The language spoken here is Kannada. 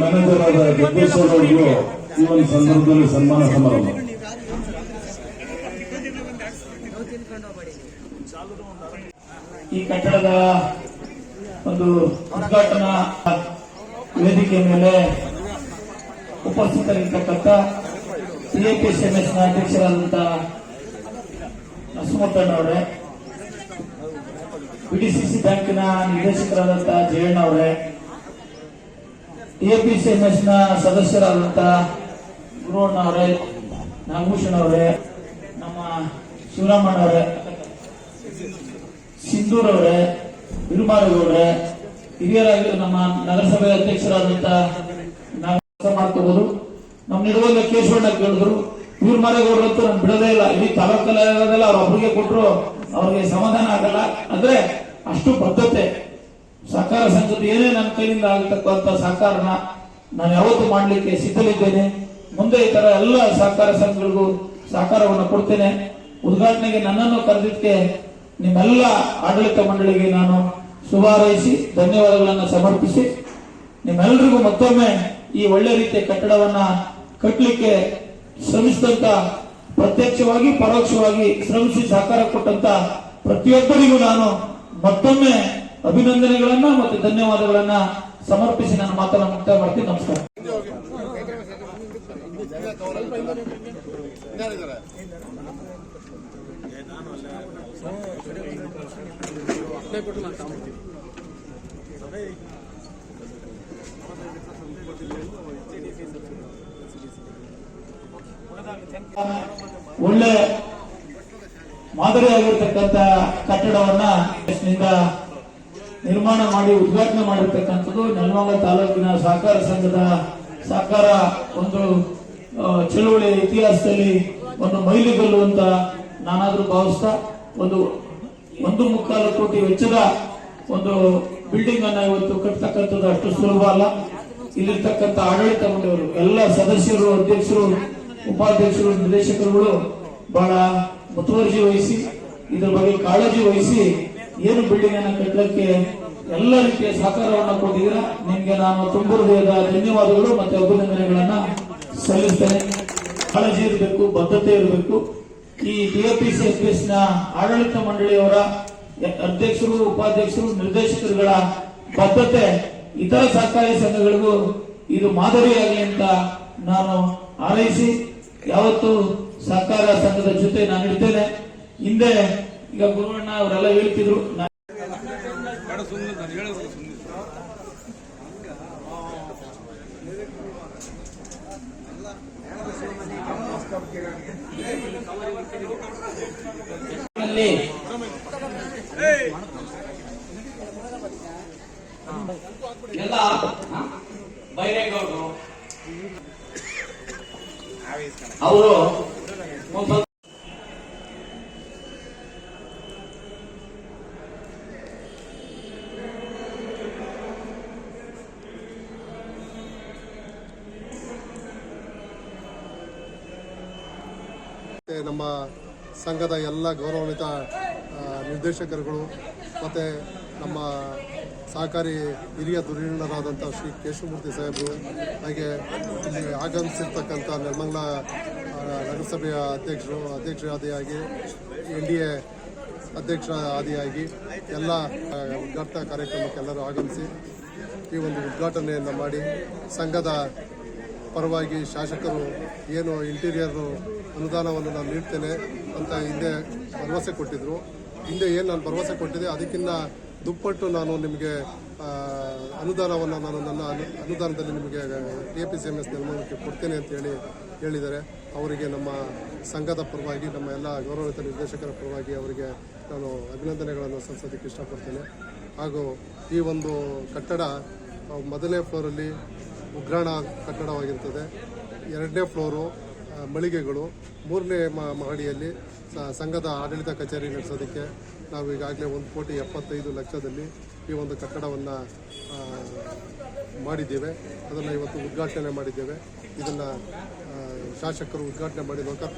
ಮ್ಯಾನೇಜರ್ ಆದ ಜಗದೀಶ್ವರ್ ಅವರಿಗೂ ಈ ಒಂದು ಸಂದರ್ಭದಲ್ಲಿ ಸನ್ಮಾನ ಸಮಾರಂಭ. ಈ ಕಟ್ಟಡದ ಒಂದು ಉದ್ಘಾಟನಾ ವೇದಿಕೆ ಮೇಲೆ ಉಪಸ್ಥಿತರಿರ್ತಕ್ಕಂಥ ಸಿಎಪಿಎಸ್ಎಂಎಸ್ ಅಧ್ಯಕ್ಷರಾದಂತಹ ಅಧ್ಯಕ್ಷರಾದಂಥ ನರಸಿಂಹಪ್ಪಣ್ಣವರೇ ಬಿಡಿಸಿಸಿ ಬ್ಯಾಂಕ್ನ ನಿರ್ದೇಶಕರಾದಂಥ ಜಯಣ್ಣ ಅವರೇ ಎಪಿಸಿಎಂಎಸ್ನ ಸದಸ್ಯರಾದಂಥ ಗುರುವಣ್ಣ ಅವರೇ, ನಾಗಭೂಷಣ್ ಅವರೇ, ನಮ್ಮ ಶಿವರಾಮಣ್ಣ ಅವರೇ, ಸಿಂಧೂರ್ ಅವರೇ ಅವರೇ ಹಿರಿಯರಾಗಿ ನಮ್ಮ ನಗರಸಭೆ ಅಧ್ಯಕ್ಷರಾದಂತ ನಾವು ಕೆಲಸ ಮಾಡ್ಕೋಬಹುದು ನಮ್ಮ ನಿಡುವಲ್ಲ ಕೇಶವಣ್ಣ ಕೇಳಿದ್ರು. ಬಿರುಮಾರಗೌಡ್ರು ಅಂತೂ ನಾನು ಬಿಡೋದೇ ಇಲ್ಲ. ಇಡೀ ತಾಲೂಕಲ್ಲ ಅವ್ರ ಒಬ್ಬರಿಗೆ ಕೊಟ್ಟರು ಅವ್ರಿಗೆ ಸಮಾಧಾನ ಆಗಲ್ಲ. ಅಂದ್ರೆ ಅಷ್ಟು ಬದ್ಧತೆ ಸಹಕಾರ ಸಂಘದ ಏನೇ ನನ್ನ ಕೈಯಿಂದ ಆಗತಕ್ಕಂತ ಸಹಕಾರನ ನಾನು ಯಾವತ್ತೂ ಮಾಡಲಿಕ್ಕೆ ಸಿದ್ಧಲಿದ್ದೇನೆ ಮುಂದೆ ಈ ತರ ಎಲ್ಲ ಸಹಕಾರ ಸಂಘಗಳಿಗೂ ಸಹಕಾರವನ್ನು ಕೊಡ್ತೇನೆ. ಉದ್ಘಾಟನೆಗೆ ನನ್ನನ್ನು ಕರೆದಿದ್ದಕ್ಕೆ ನಿಮ್ಮೆಲ್ಲ ಆಡಳಿತ ಮಂಡಳಿಗೆ ನಾನು ಶುಭಾರೈಸಿ ಧನ್ಯವಾದಗಳನ್ನು ಸಮರ್ಪಿಸಿ. ನಿಮ್ಮೆಲ್ಲರಿಗೂ ಮತ್ತೊಮ್ಮೆ ಈ ಒಳ್ಳೆ ರೀತಿಯ ಕಟ್ಟಡವನ್ನ ಕಟ್ಟಲಿಕ್ಕೆ ಶ್ರಮಿಸಿದಂತ, ಪ್ರತ್ಯಕ್ಷವಾಗಿ, ಪರೋಕ್ಷವಾಗಿ ಶ್ರಮಿಸಿ ಸಹಕಾರ ಕೊಟ್ಟಂತ ಪ್ರತಿಯೊಬ್ಬರಿಗೂ ನಾನು ಮತ್ತೊಮ್ಮೆ ಅಭಿನಂದನೆಗಳನ್ನ ಮತ್ತು ಧನ್ಯವಾದಗಳನ್ನ ಸಮರ್ಪಿಸಿ ನನ್ನ ಮಾತನ್ನ ಮುಕ್ತಾಯ ಮಾಡ್ತೀನಿ. ನಮಸ್ಕಾರ. ಒಳ್ಳೆ ಮಾದರಿಯಾಗಿರ್ತಕ್ಕಂಥ ಕಟ್ಟಡವನ್ನ ನಿರ್ಮಾಣ ಮಾಡಿ ಉದ್ಘಾಟನೆ ಮಾಡಿರ್ತಕ್ಕಂಥದ್ದು ನೆಲಮಂಗಲ ತಾಲೂಕಿನ ಸಹಕಾರ ಸಂಘದ ಸಹಕಾರ ಒಂದು ಚಳುವಳಿ ಇತಿಹಾಸದಲ್ಲಿ ಒಂದು ಮೈಲಿಗಲ್ಲು ಅಂತ ನಾನಾದ್ರೂ ಭಾವಿಸ್ತಾ ಒಂದು ಒಂದು ಮುಕ್ಕಾಲು ಕೋಟಿ ವೆಚ್ಚದ ಒಂದು ಬಿಲ್ಡಿಂಗ್ ಅನ್ನ ಇವತ್ತು ಕಟ್ಟತಕ್ಕಂಥದ್ದು ಅಷ್ಟು ಸುಲಭ ಅಲ್ಲ. ಇಲ್ಲಿರ್ತಕ್ಕಂಥ ಆಡಳಿತ ಮಂಡಳಿಯವರು, ಎಲ್ಲ ಸದಸ್ಯರು, ಅಧ್ಯಕ್ಷರು ಉಪಾಧ್ಯಕ್ಷರು, ನಿರ್ದೇಶಕರುಗಳು ಬಹಳ ಮುತುವರ್ಜಿ ವಹಿಸಿ, ಇದರ ಬಗ್ಗೆ ಕಾಳಜಿ ವಹಿಸಿ ಏನು ಬಿಲ್ಡಿಂಗ್ ಅನ್ನು ಕಟ್ಟಲಿಕ್ಕೆ ಎಲ್ಲ ರೀತಿಯ ಸಹಕಾರವನ್ನು ಕೊಟ್ಟಿದ್ದೀರಾ, ನಿಮ್ಗೆ ನಾನು ತುಂಬ ಧನ್ಯವಾದಗಳು ಮತ್ತೆ ಅಭಿನಂದನೆಗಳನ್ನ ಸಲ್ಲಿಸ್ತೇನೆ. ಕಾಳಜಿ ಇರಬೇಕು, ಬದ್ಧತೆ ಇರಬೇಕು. ಈ ಡಿಎಪಿಸಿ ಎಸ್ನ ಆಡಳಿತ ಮಂಡಳಿಯವರ ಅಧ್ಯಕ್ಷರು, ಉಪಾಧ್ಯಕ್ಷರು, ನಿರ್ದೇಶಕರುಗಳ ಬದ್ಧತೆ, ಇತರ ಸಹಕಾರಿ ಸಂಘಗಳಿಗೂ ಇದು ಮಾದರಿಯಾಗಲಿ ಅಂತ ನಾನು ಹಾರೈಸಿ ಯಾವತ್ತು ಸಹಕಾರ ಸಂಘದ ಜೊತೆ ನಾನು ಇರ್ತೇನೆ. ಹಿಂದೆ ಈಗ ಗುರುವಣ್ಣ ಅವರೆಲ್ಲ ಹೇಳ್ತಿದ್ರು ಎಲ್ಲ ಬೈರೇಗೌಡರು. ಅವರು ನಮ್ಮ ಸಂಘದ ಎಲ್ಲ ಗೌರವಾನ್ವಿತ ನಿರ್ದೇಶಕರುಗಳು ಮತ್ತು ನಮ್ಮ ಸಹಕಾರಿ ಹಿರಿಯ ಧುರೀಣರಾದಂಥ ಶ್ರೀ ಕೇಶವಮೂರ್ತಿ ಸಾಹೇಬರು, ಹಾಗೆ ಇಲ್ಲಿ ಆಗಮಿಸಿರ್ತಕ್ಕಂಥ ನಿರ್ಮಲ ನಗರಸಭೆಯ ಅಧ್ಯಕ್ಷರು ಅಧ್ಯಕ್ಷರಾದಿಯಾಗಿ ಎನ್ ಡಿ ಎ ಅಧ್ಯಕ್ಷ ಆದಿಯಾಗಿ ಎಲ್ಲ ಉದ್ಘಾಟನಾ ಕಾರ್ಯಕ್ರಮಕ್ಕೆಲ್ಲರೂ ಆಗಮಿಸಿ ಈ ಒಂದು ಉದ್ಘಾಟನೆಯನ್ನು ಮಾಡಿ ಸಂಘದ ಪರವಾಗಿ ಶಾಸಕರು ಏನು ಇಂಟೀರಿಯರ್ ಅನುದಾನವನ್ನು ನಾನು ನೀಡ್ತೇನೆ ಅಂತ ಹಿಂದೆ ಭರವಸೆ ಕೊಟ್ಟಿದ್ದರು ಹಿಂದೆ ಏನು ನಾನು ಭರವಸೆ ಕೊಟ್ಟಿದ್ದೆ ಅದಕ್ಕಿಂತ ದುಪ್ಪಟ್ಟು ನಾನು ನಿಮಗೆ ಅನುದಾನವನ್ನು ನಾನು ನನ್ನ ಅನು, ಅನುದಾನದಲ್ಲಿ ನಿಮಗೆ K P C M S ನಿರ್ಮಾಣಕ್ಕೆ ಕೊಡ್ತೇನೆ ಅಂತ ಹೇಳಿ ಹೇಳಿದ್ದಾರೆ. ಅವರಿಗೆ ನಮ್ಮ ಸಂಘದ ಪರವಾಗಿ, ನಮ್ಮ ಎಲ್ಲ ಗೌರವಿತ ನಿರ್ದೇಶಕರ ಪರವಾಗಿ ಅವರಿಗೆ ನಾನು ಅಭಿನಂದನೆಗಳನ್ನು ಸಲ್ಲಿಸೋದಕ್ಕೆ ಇಷ್ಟಪಡ್ತೇನೆ. ಹಾಗೂ ಈ ಒಂದು ಕಟ್ಟಡ ಮೊದಲನೇ ಫ್ಲೋರಲ್ಲಿ ಉಗ್ರಾಣ ಕಟ್ಟಡವಾಗಿರ್ತದೆ. ಎರಡನೇ ಫ್ಲೋರು ಮಳಿಗೆಗಳು. ಮೂರನೇ ಮಹಡಿಯಲ್ಲಿ ಸಂಘದ ಆಡಳಿತ ಕಚೇರಿ ನಡೆಸೋದಕ್ಕೆ ನಾವು ಈಗಾಗಲೇ ಒಂದು ಕೋಟಿ ಎಪ್ಪತ್ತೈದು ಲಕ್ಷದಲ್ಲಿ ಈ ಒಂದು ಕಟ್ಟಡವನ್ನು ಮಾಡಿದ್ದೇವೆ. ಅದನ್ನು ಇವತ್ತು ಉದ್ಘಾಟನೆ ಮಾಡಿದ್ದೇವೆ. ಇದನ್ನು ಶಾಸಕರು ಉದ್ಘಾಟನೆ ಮಾಡಿ ಲೋಕಾರ್ಪಣೆ